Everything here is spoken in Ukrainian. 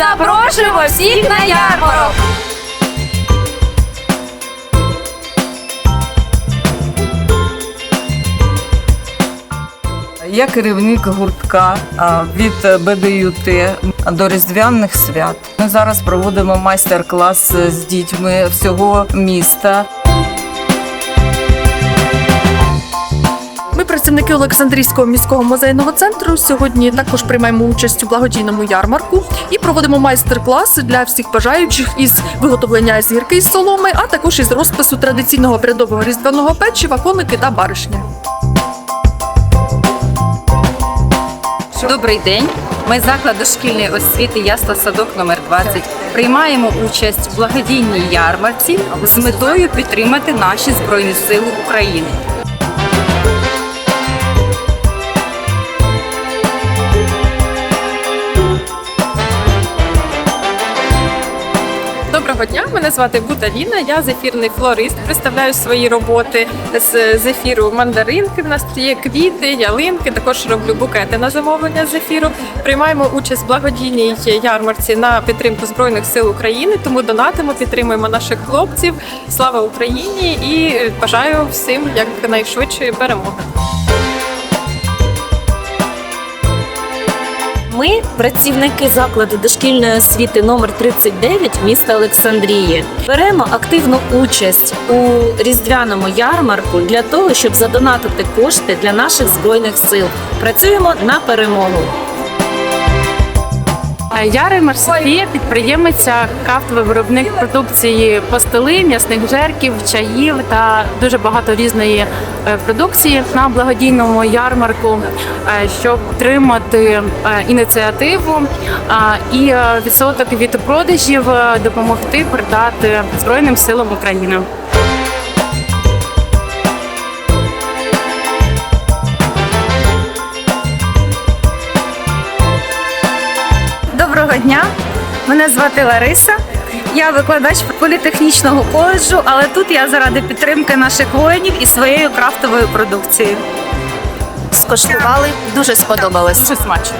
Запрошуємо всіх на ярмарок! Я керівник гуртка від БДЮТ до Різдвяних свят. Ми зараз проводимо майстер-клас з дітьми всього міста. Працівники Олександрійського міського музейного центру. Сьогодні також приймаємо участь у благодійному ярмарку і проводимо майстер-класи для всіх бажаючих із виготовлення зірки із соломи, а також із розпису традиційного обрядового різдвяного печива, коники та баришня. Добрий день. Ми заклад дошкільної освіти Ясла Садок номер 20 приймаємо участь в благодійній ярмарці з метою підтримати наші збройні сили України. Доброго дня, мене звати Буталіна. Я зефірний флорист. Представляю свої роботи з зефіру мандаринки. В нас є квіти, ялинки. Також роблю букети на замовлення зефіру. Приймаємо участь в благодійній ярмарці на підтримку збройних сил України. Тому донатимо, підтримуємо наших хлопців. Слава Україні і бажаю всім якнайшвидшої перемоги. Ми працівники закладу дошкільної освіти номер 39 міста Олександрії. Беремо активну участь у різдвяному ярмарку для того, щоб задонатити кошти для наших збройних сил. Працюємо на перемогу. Я Римар Софія, підприємиця, крафтовий виробник продукції пастили, м'ясних жерків, чаїв та дуже багато різної е, продукції на благодійному ярмарку, е, щоб підтримати е, ініціативу е, і е, відсоток від продажів е, допомогти передати Збройним силам України. Доброго дня! Мене звати Лариса. Я викладач політехнічного коледжу, але тут я заради підтримки наших воїнів і своєю крафтовою продукцією. Скоштували, дуже сподобалось. Дуже смачно.